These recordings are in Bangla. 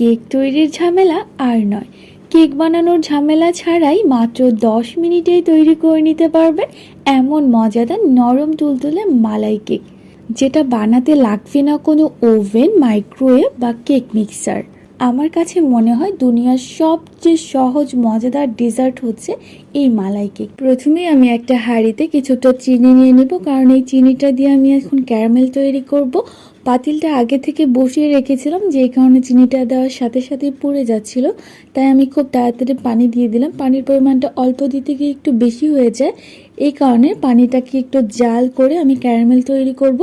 কেক তৈরির ঝামেলা আর নয়। কেক বানানোর ঝামেলা ছাড়াই মাত্র দশ মিনিটেই তৈরি করে নিতে পারবেন এমন মজাদার নরম তুলতুলে মালাই কেক, যেটা বানাতে লাগবে না কোনো ওভেন, মাইক্রোওয়েভ বা কেক মিক্সার। আমার কাছে মনে হয় দুনিয়ার সবচেয়ে সহজ, মজাদার ডেজার্ট হচ্ছে এই মালাই কেক। প্রথমেই আমি একটা হাঁড়িতে কিছুটা চিনি নিয়ে নেব, কারণ এই চিনিটা দিয়ে আমি এখন ক্যারামেল তৈরি করব। পাতিলটা আগে থেকে বসিয়ে রেখেছিলাম, যেই কারণে চিনিটা দেওয়ার সাথে সাথে পড়ে যাচ্ছিল। তাই আমি খুব তাড়াতাড়ি পানি দিয়ে দিলাম। পানির পরিমাণটা অল্প দিতে গিয়ে একটু বেশি হয়ে যায়। এই কারণে পানিটাকে একটু জাল করে আমি ক্যারামেল তৈরি করব।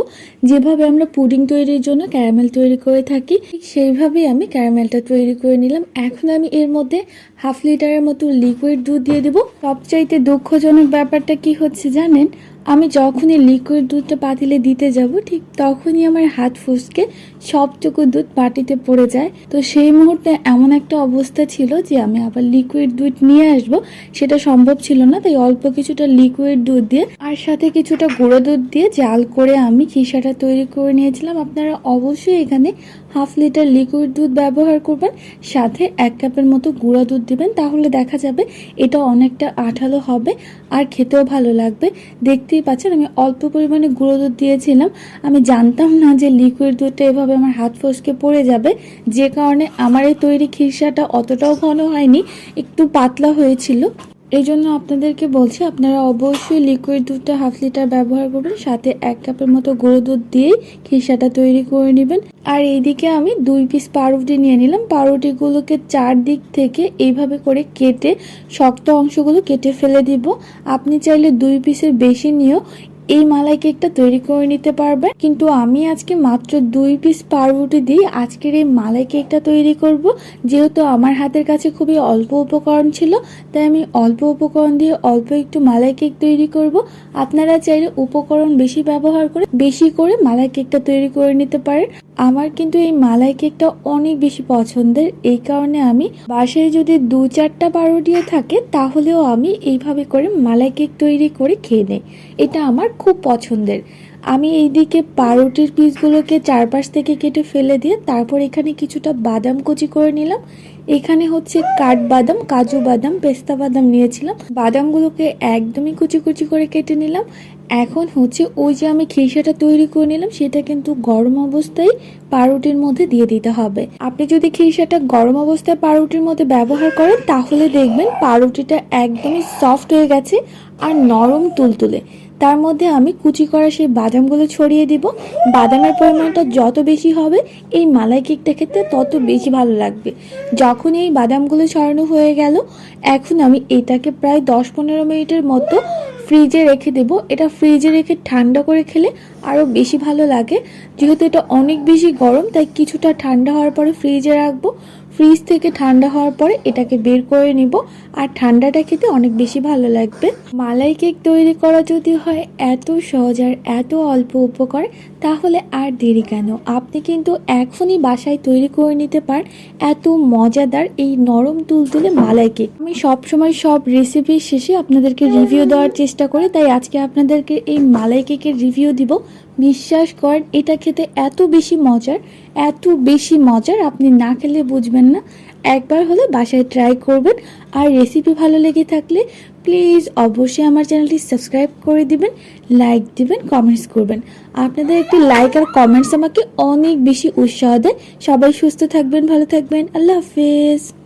যেভাবে আমরা পুডিং তৈরির জন্য ক্যারামেল তৈরি করে থাকি, ঠিক সেইভাবেই আমি ক্যারামেলটা তৈরি করে নিলাম। এখন আমি এর মধ্যে হাফ লিটারের মতো লিকুইড দুধ দিয়ে দেবো। সবচাইতে দুঃখজনক ব্যাপারটা কি হচ্ছে জানেন? আমি যখনই লিকুইড দুধটা পাতিলে দিতে যাব, ঠিক তখনই আমার হাত ফুসকে সবটুকু দুধ পাটিতে পড়ে যায়। তো সেই মুহূর্তে এমন একটা অবস্থা ছিল যে আমি আবার লিকুইড দুধ নিয়ে আসব। সেটা সম্ভব ছিল না, তাই অল্প কিছুটা লিকুইড দুধ দিয়ে আর সাথে কিছুটা গুঁড়ো দুধ দিয়ে জাল করে আমি খিসাটা তৈরি করে নিয়েছিলাম। আপনারা অবশ্যই এখানে হাফ লিটার লিকুইড দুধ ব্যবহার করবেন, সাথে এক কাপের মতো গুঁড়ো দুধ দিবেন, তাহলে দেখা যাবে এটা অনেকটা আঠালো হবে আর খেতেও ভালো লাগবে। দেখতেই পাচ্ছেন আমি অল্প পরিমাণে গুঁড়ো দুধ দিয়েছিলাম। আমি জানতাম না যে লিকুইড দুধটা এভাবে আমার হাত ফসকে পড়ে যাবে। যে কারণে আমার এই তৈরি খিরসাটা অতটাও ঘন হয়নি, একটু পাতলা হয়েছিল। এই জন্য আপনাদেরকে বলছি, আপনারা অবশ্যই লিকুইড দুধটা হাফ লিটার ব্যবহার করবেন, সাথে এক কাপের মতো গুঁড়ো দুধ দিয়েই খিসাটা তৈরি করে নেবেন। আর এইদিকে আমি দুই পিস পাউরুটি নিয়ে নিলাম। পাউরুটিগুলোকে চারদিক থেকে এইভাবে করে কেটে, শক্ত অংশগুলো কেটে ফেলে দিব। আপনি চাইলে দুই পিসের বেশি নিয়েও এই মালাই কেকটা তৈরি করে নিতে পারবেন কিন্তু আমি আজকে মাত্র দুই পিস পাউরুটি দিয়ে আজকের এই মালাই কেকটা তৈরি করব। যেহেতু আমার হাতের কাছে খুবই অল্প উপকরণ ছিল, তাই আমি অল্প উপকরণ দিয়ে অল্প একটু মালাই কেক তৈরি করব। আপনারা চাইলে উপকরণ বেশি ব্যবহার করে, বেশি করে মালাই কেকটা তৈরি করে নিতে পারেন। আমার কিন্তু এই মালাই কেকটা অনেক বেশি পছন্দের। এই কারণে আমি বাসায় যদি দু চারটা পাউরুটিও থাকে, তাহলেও আমি এইভাবে করে মালাই কেক তৈরি করে খেয়ে নেই। এটা আমার খুব পছন্দের। আমি এইদিকে পাউরুটির পিসগুলোকে চারপাশ থেকে কেটে ফেলে দিয়ে তারপর এখানে কিছুটা বাদাম কুচি করে নিলাম। এখানে হচ্ছে কাঠবাদাম কাজু বাদাম, পেস্তা বাদাম নিয়েছিলাম। বাদামগুলোকে একদমই কুচি কুচি করে কেটে নিলাম। এখন হচ্ছে ওই যে আমি খিসাটা তৈরি করে নিলাম, সেটা কিন্তু গরম অবস্থায় পাউরুটির মধ্যে দিয়ে দিতে হবে। আপনি যদি খিসাটা গরম অবস্থায় পাউরুটির মধ্যে ব্যবহার করেন, তাহলে দেখবেন পাউরুটিটা একদমই সফট হয়ে গেছে আর নরম তুলতুলে। তার মধ্যে আমি কুচি করা সেই বাদামগুলো ছড়িয়ে দিব। বাদামের পরিমাণটা যত বেশি হবে, এই মালাই কেকটা খেতে তত বেশি ভালো লাগবে। যখন এই বাদামগুলো ছড়ানো হয়ে গেল, এখন আমি এটাকে প্রায় দশ পনেরো মিনিটের মতো ফ্রিজে রেখে দেব। এটা ফ্রিজে রেখে ঠান্ডা করে খেলে আরও বেশি ভালো লাগে। যেহেতু এটা অনেক বেশি গরম, তাই কিছুটা ঠান্ডা হওয়ার পরে ফ্রিজে রাখব। ফ্রিজ থেকে ঠান্ডা হওয়ার পরে এটাকে বের করে নিব। আর ঠান্ডাটা খেতে অনেক বেশি ভালো লাগবে। মালাই কেক তৈরি করা যদি হয় এত সহজ আর এত অল্প উপকার, তাহলে আর দেরি কেন? আপনি কিন্তু এখনই বাসায় তৈরি করে নিতে পারেন। এত মজাদার এই নরম তুলতুলে মালাই কেক। আমি সবসময় সব রেসিপির শেষে আপনাদেরকে রিভিউ দেওয়ার চেষ্টা করি, তাই আজকে আপনাদেরকে এই মালাই কেকের রিভিউ দিব। বিশ্বাস করেন এটা খেতে এত বেশি মজার, এত বেশি মজার আপনি না খেলে বুঝবেন না। একবার হলে বাসায় ট্রাই করবেন। আর রেসিপি ভালো লেগে থাকলে প্লিজ অবশ্যই আমার চ্যানেলটি সাবস্ক্রাইব করে দিবেন লাইক দিবেন কমেন্টস করবেন। আপনাদের একটি লাইক আর কমেন্টস আমাকে অনেক বেশি উৎসাহ দেয়। সবাই সুস্থ থাকবেন, ভালো থাকবেন। আল্লাহ হাফেজ।